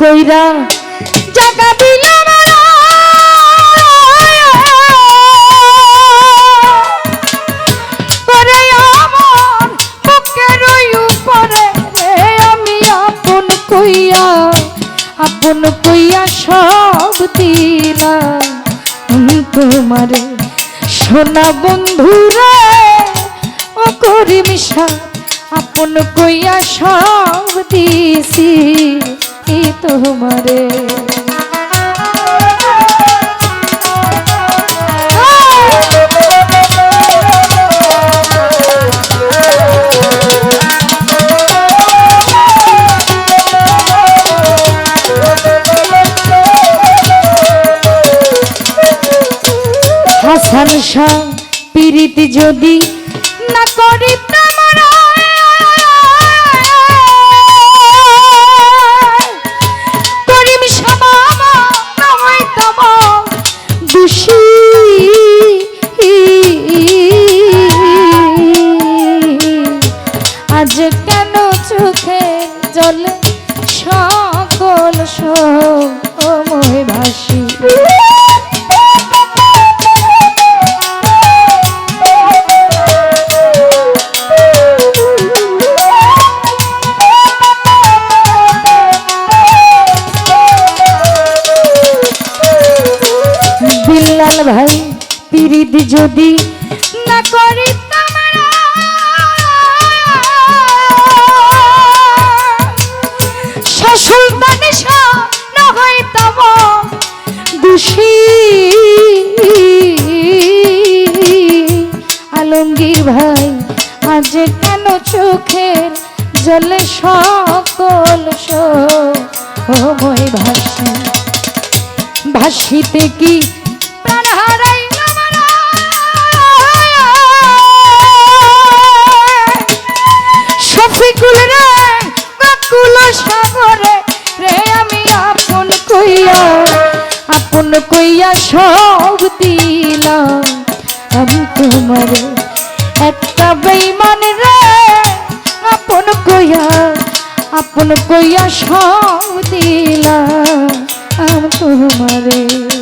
কইরা জাগা দিলাম পরে আমার বুকের উপরে আমি আপন কইয়া আপন কইয়া সব দিলাম তোমারে সোনা বন্ধু রে, ও করি মিশা আপন কইয়া সব দিছি। তোমারে। হাসান শাহ পিরিতি যদি না করি জলে সকল সময় ভাসি। বিল্লাল ভাই পিরিত যদি না করি সসুলতানে শাহ না হইতাম দোষী। আলমগীর ভাই, আজ কেন চোখের জলে সকল সময় ভাসি, ভাসিতে কি কইয়া সব দিলাম। আমি তোমার একটা বেইমান রে। আপন কইয়া আপন কইয়া সব দিলাম। আমি তোমারে